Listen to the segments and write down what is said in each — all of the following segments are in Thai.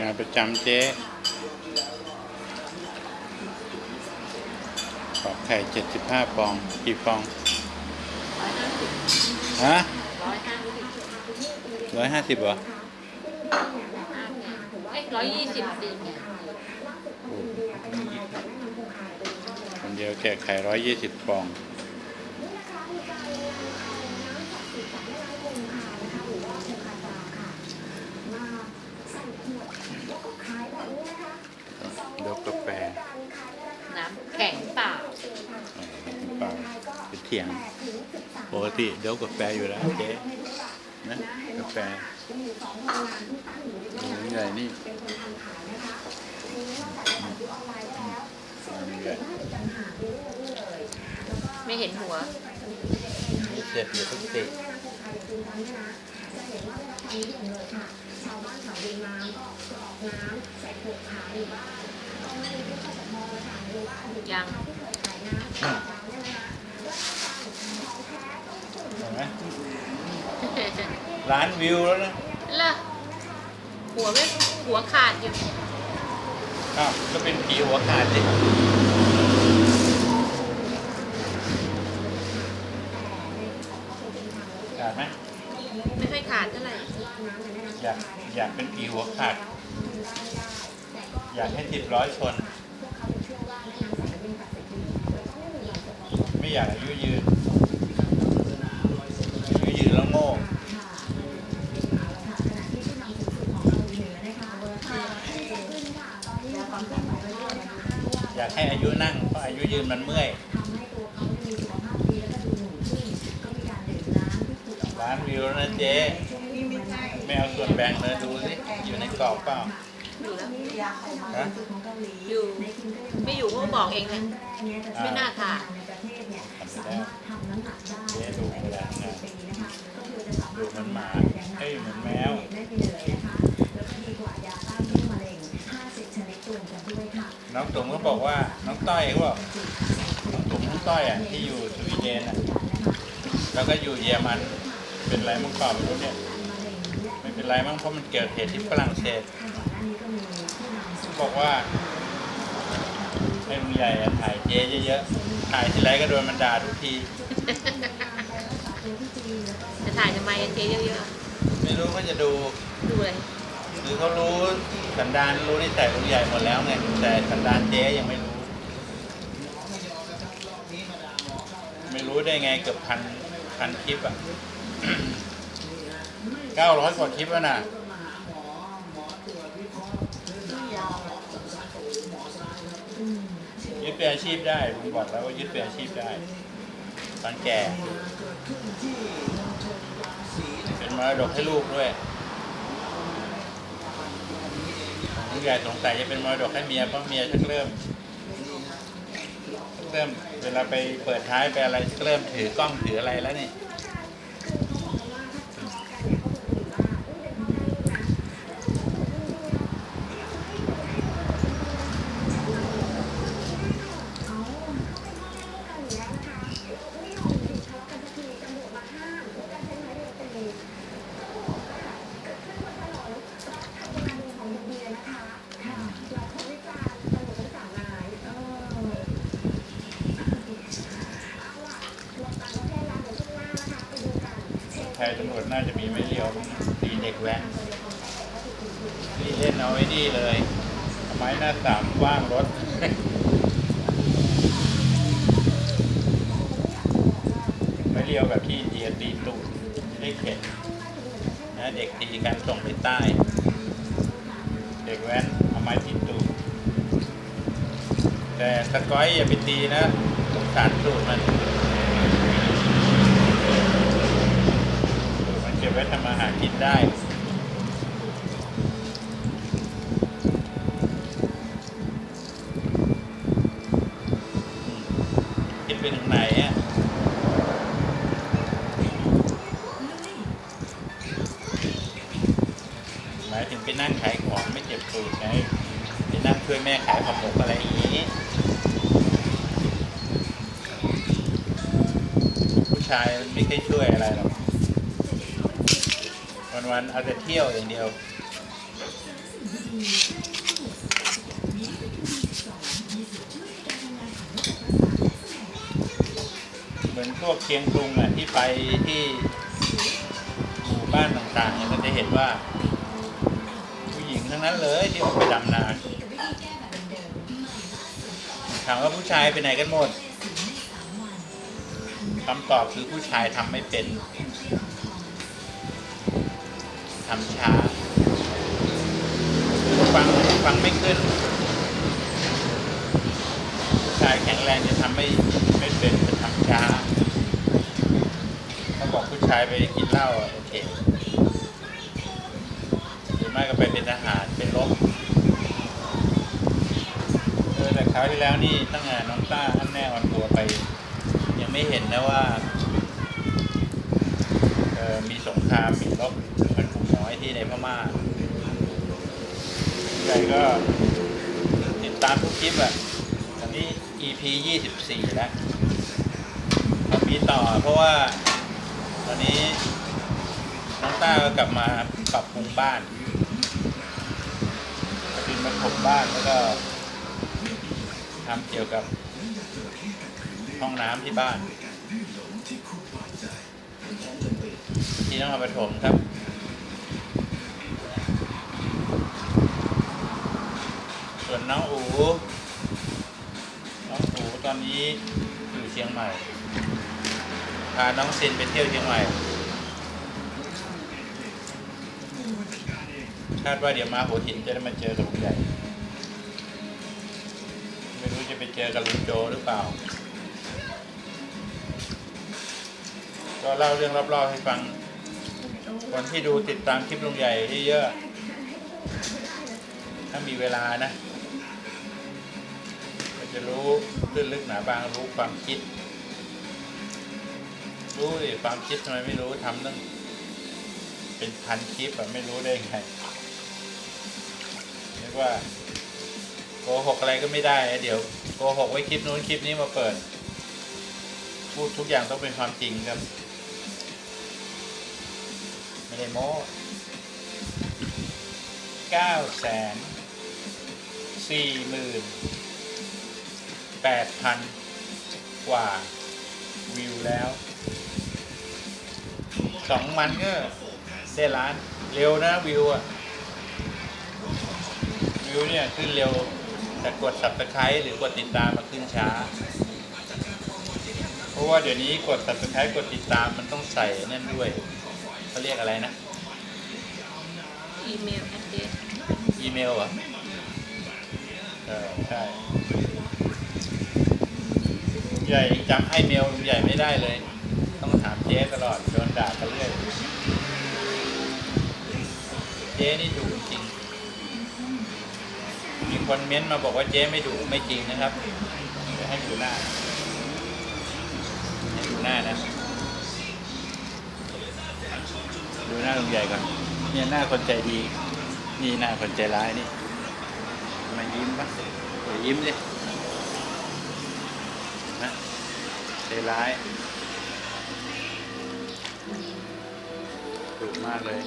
งานประจำเจ๊ขอบไข่เจ็ดสิบห้าฟอง กี่ฟอง ฮะร้อยห้าสิบร้อยห้าสิบเหรอเอ้ยร้อยยี่สิบสิคนเดียวแกะไข่ร้อยยี่สิบฟอง เดี๋ยวกาแฟ น้ำแข็งเปล่า เปล่าเป็นเถียง ปกติเดี๋ยวกาแฟอยู่แล้วเจ๊นะกาแฟโอ้ยใหญ่นี่อืมใหญ่ไม่เห็นหัวเสร็จเดี๋ยวต้องติยัง เห็นไหม ร้านวิวแล้วนะล่ะหัวไม่หัวขาดอยู่อ้าวก็เป็นผีหัวขาดสิขาดไหมไม่ค่อยขาดเท่าไหร่อยากอยากเป็นผีหัวขาด อยากให้ติดร้อยชน ไม่อยากอายุยืนอายุยืนแล้วโง่ อยากให้อายุนั่งเพราะ อายุยืนมันเมื่อยร้านวิวแล้วนะเจ๊ไม่เอาส่วนแบ่งเลยดูสิอยู่ในกรอบเปล่าอยู่แล้วฮะอยู่ไม่อยู่ก็บอกเองเลยอ่าไม่น่าขาดทำไปแล้วเจ๊ดูเวลาทำงานดูเหมือนหมาเอ้ยเหมือนแมว น้องตุ๋มก็บอกว่าน้องต้อยเขาบอกน้องตุ๋มน้องต้อยอะที่อยู่สวีเดนอะแล้วก็อยู่เยอรมัน เป็นไรมั่งเปล่าไม่รู้เนี่ยไม่เป็นไรมั้งเพราะมันเกิดเหตุที่ฝรั่งเศสบอกว่าให้ลุงใหญ่อะถ่ายเจ๊เยอะๆถ่ายทีไรก็โดนมันด่าทุกทีจะถ่ายทำไมอะเจ๊เยอะไม่รู้เขาจะดูๆดูเลย คือเขารู้สันดานรู้นิสัยลุงใหญ่หมดแล้วไงแต่สันดานเจ๊ยังไม่รู้ ไม่รู้ได้ไงเกือบพันพันคลิปอะเก้าร้อยกว่าคลิปแล้วน่ะยึดเป็นอาชีพได้ผมบอกแล้วว่ายึดเป็นอาชีพได้ตอนแก่เป็นมรดกให้ลูกด้วย ลูกใหญ่สงสัยจะเป็นมรดกให้เมียเพราะเมียชักเริ่มเริ่มเวลาไปเปิดท้ายไปอะไรเริ่มถือกล้องถืออะไรแล้วนี่ ไทยตำรวจน่าจะมีไม่เลี้ยวตี เด็กแว้นนี่เล่นเอาไว้ดีเลยทำไมหน้าสามว่างรถไม่เลี้ยวแบบที่เดียตีตูดได้เข็ดนะเด็กตีกันส่งไปใต้ เด็กแว้นเอาไม้ตีตูดแต่สกอยอย่าไปตีนะสงสารตูดมัน มันเก็บ ไว้ทำอาหารกินได้คิดไปถึงไหนอะหมายถึงไปนั่งขายของไม่เจ็บตูดไงไปนั่งช่วยแม่ขายผักหมกอะไรอย่างนี้ผู้ชายไม่เคยช่วยอะไรหรอก วันๆเอาแต่เที่ยวอย่างเดียว เหมือนพวกเชียงตุงอะที่ไปที่หมู่บ้านต่างๆเนี่ยก็จะเห็นว่า ผู้หญิงทั้งนั้นเลยที่ออกไปดำนาถามว่าผู้ชายไปไหนกันหมดคำตอบคือผู้ชายทำไม่เป็น ทำช้าฟังฟังไม่ขึ้นชายแข็งแรงจะทำไม่ไม่เป็นจะทำช้าถ้าบอกผู้ชายไปกินเหล้าโอเคหรือไม่ก็ไปเป็นทหารเป็นรบเออแต่คราวที่แล้วนี่ตั้งแต่น้องต้าท่านแน่ออนตัวไป ยังไม่เห็นนะว่ามีสงครามมีรบมัน ที่ในพม่าใหญ่ก็ติดตามทุกคลิปอะตอนนี้ EP 24แล้วมีต่อเพราะว่า ตอนนี้น้องต้าก็กลับมาปรับปรุงบ้านดินมาถมบ้านแล้วก็ทำเกี่ยวกับห้องน้ำที่บ้าน ที่นครปฐมครับ วนน้องอูน้องอูตอนนี้อยู่เชียงใหม่พาน้องซินไปเที่ยวเชียงใหม่คาดว่าเดี๋ยวมาหัวหินจะได้มาเจอกับลุงใหญ่ ไม่รู้จะไปเจอกับลุงโจหรือเปล่า ก็เล่าเรื่องรอบๆให้ฟัง คนที่ดูติดตามคลิปลุงใหญ่เยอะๆถ้ามีเวลานะ จะรู้ลึกลึกหนาบางรู้ความคิด รู้ดิความคิดทำไมไม่รู้ทำตั้งเป็นพันคลิปอะไม่รู้ได้ไงเรียกว่าโกหกอะไรก็ไม่ได้ เดี๋ยวโกหกไว้คลิปนู้นคลิปนี้มาเปิด พูดทุกอย่างต้องเป็นความจริงครับ ไม่ได้โม้เก้าแสนสี่หมื่น แปดพันกว่าวิวแล้วสองมันก็ได้ล้านเร็วนะวิวอะวิวเนี่ยขึ้นเร็วแต่กด subscribe หรือกดติดตามมาขึ้นช้า เพราะว่าเดี๋ยวนี้กด subscribe กดติดตามมันต้องใส่นั่นด้วยเขาเรียกอะไรนะอีเมลแอดเดสอีเมลเหรอะเออใช่ลุง ใหญ่ยังจำไอเมลลุงใหญ่ไม่ได้เลย ต้องถามเจ๊ตลอดโดนด่ากันเรื่อยเจ๊นี่ดุจริง มีคนเม้นต์มาบอกว่าเจ๊ไม่ดุไม่จริงนะครับเดี๋ยวให้ดูหน้า ให้ดูหน้านะ ดูหน้าลุงใหญ่ก่อน เนี่ยหน้าคนใจดี นี่หน้าคนใจร้ายนี่ มายิ้มปะเดี๋ยวยิ้มดินะใจ ร้ายดุมากเลย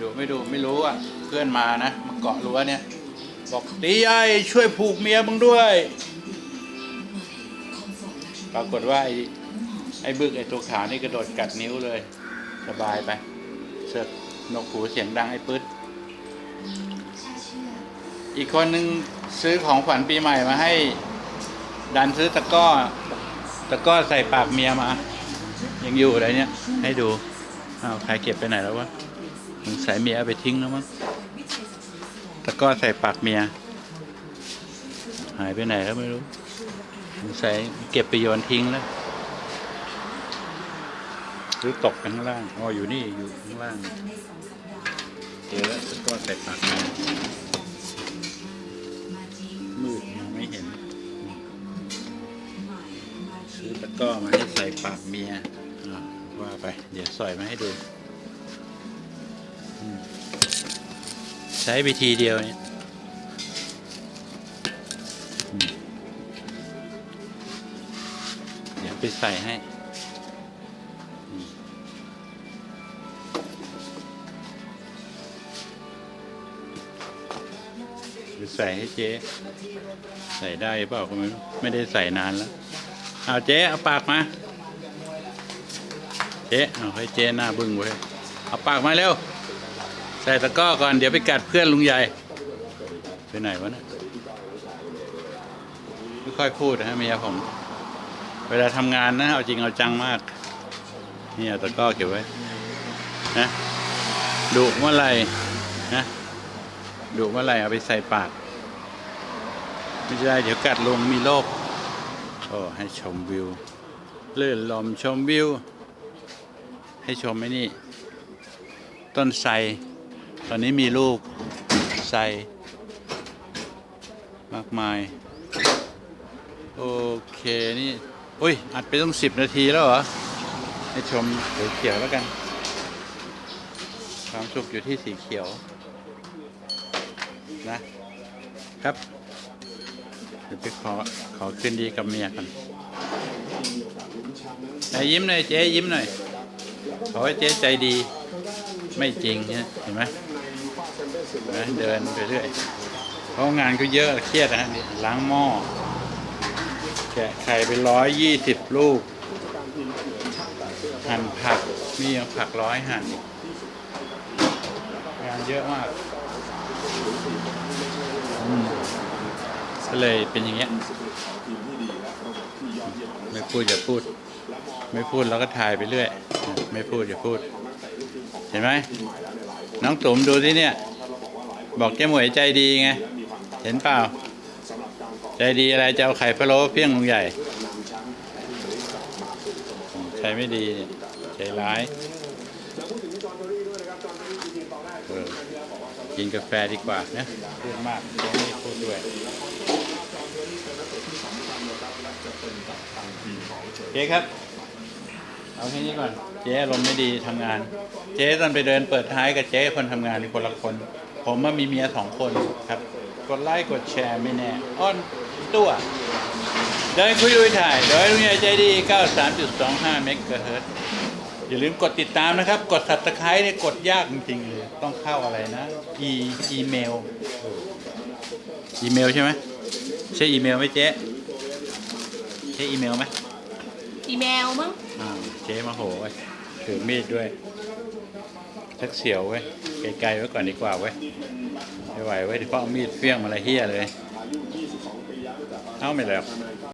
ดุไม่ดุไม่รู้อะ เพื่อนมานะมาเกาะรั้วเนี่ย บอกตีใหญ่ช่วยผูกเมียมึงด้วย ปรากฏว่าไอ้ไอ้บึกไอ้ตัวขาวนี่กระโดดกัดนิ้วเลย สบายไปเสือกนกหูเสียงดังไอ้ปึ๊ดอีกคนนึงซื้อของขวัญปีใหม่มาให้ ดันซื้อตะก้อ ตะก้อใส่ปากเมียมา ยังอยู่อะไรเนี่ย ให้ดูอ้าวใครเก็บไปไหนแล้ววะสงสัยเมียเอาไปทิ้งแล้วมั้งตะก้อใส่ปากเมีย หายไปไหนแล้วไม่รู้สงสัยเก็บไปโยนทิ้งแล้วหรือตกไปข้างล่างอ๋ออยู่นี่อยู่ข้างล่างเจอแล้วตะก้อใส่ปากเมีย ซื้อตะก้อมาให้ใส่ปากเมียว่าไป เดี๋ยวใส่มาให้ดู ใช้วิธีเดียวเนี่ยเดี๋ยวไปใส่ให้ใส่ให้เจ๊ ใส่ได้เปล่าก็ไม่ไม่ได้ใส่นานแล้ว เอาเจ๊เอาปากมา เจ๊เอาให้เจ๊หน้าบึ้งไว้เอาปากมาเร็ว ใส่ตะก้อก่อนเดี๋ยวไปกัดเพื่อนลุงใหญ่ ไปไหนวะนะไม่ค่อยพูดนะเมียผม เวลาทำงานนะ เอาจริงเอาจังมาก นี่เอาตะก้อเก็บไว้ นะดุเมื่อไหร่นะดุเมื่อไหร่เอาไปใส่ปาก ไม่ใช่เดี๋ยวกัดลงมีโรค โอ้ให้ชมวิวเลื่อนลมชมวิว ให้ชมไอ้นี่ ต้นไทรตอนนี้มีลูกไทรมากมาย โอเคนี่อุ้ย อัดไปต้องสิบนาทีแล้วเหรอ ให้ชมสีเขียวแล้วกัน ความสุขอยู่ที่สีเขียว นะครับ เดี๋ยวไปขอขอคืนดีกับเมียกันไหนยิ้มหน่อยเจ๊ยิ้มหน่อยขอให้เจ๊ใจดี ไม่จริงเนี่ยเห็นไหมเดินไปเรื่อยเพราะงานก็เยอะเครียดนะฮะนี่ล้างหม้อแกะไข่ไปร้อยยี่สิบลูก หั่นผักมียังผักร้อยหั่นงานเยอะมาก อืม ก็เลยเป็นอย่างเงี้ยไม่พูดอย่าพูด ไม่พูดแล้วก็ถ่ายไปเรื่อย ไม่พูดอย่าพูด เห็นไหมน้องตุ๋มดูที่เนี่ย บอกเจ๊หมวยใจดีไง เห็นเปล่า ใจดีอะไรจะเอาไข่พะโล้เพี้ยงลุงใหญ่ใช้ไม่ดีเนี่ยใจร้ายกินกาแฟดีกว่านะพูดมากเจ๊ไม่พูดด้วย จ๊ครับ เอาแค่นี้ก่อน เจ๊อารมณ์ไม่ดีทำงาน เจ๊ตอนไปเดินเปิดท้ายกับเจ๊คนทำงานคนละคน ผมว่ามีเมียสองคนครับ กดไลค์กดแชร์ไม่แน่ อ้อนตัวเดินคุยลุยถ่าย โดยลุงใหญ่ใจดี 93.25 เมกะเฮิรตอย่าลืมกดติดตามนะครับ กด subscribe เนี่ยกดยากจริงๆเลย ต้องเข้าอะไรนะ e อีเมล อีเมลใช่ไหมใช่อีเมลไหมเจ๊ใช่อีเมลไหม อีแมวมั้งอ่าเจ๊มาโหไว้ยถือมีดด้วยชักเสียวเว้ยไกลๆไว้ก่อนดีกว่าเว้ยไม่ไหวเว้ยเพราะเอามีดเฟี้ยงมาละเฮียเลย เอาไม่แล้ว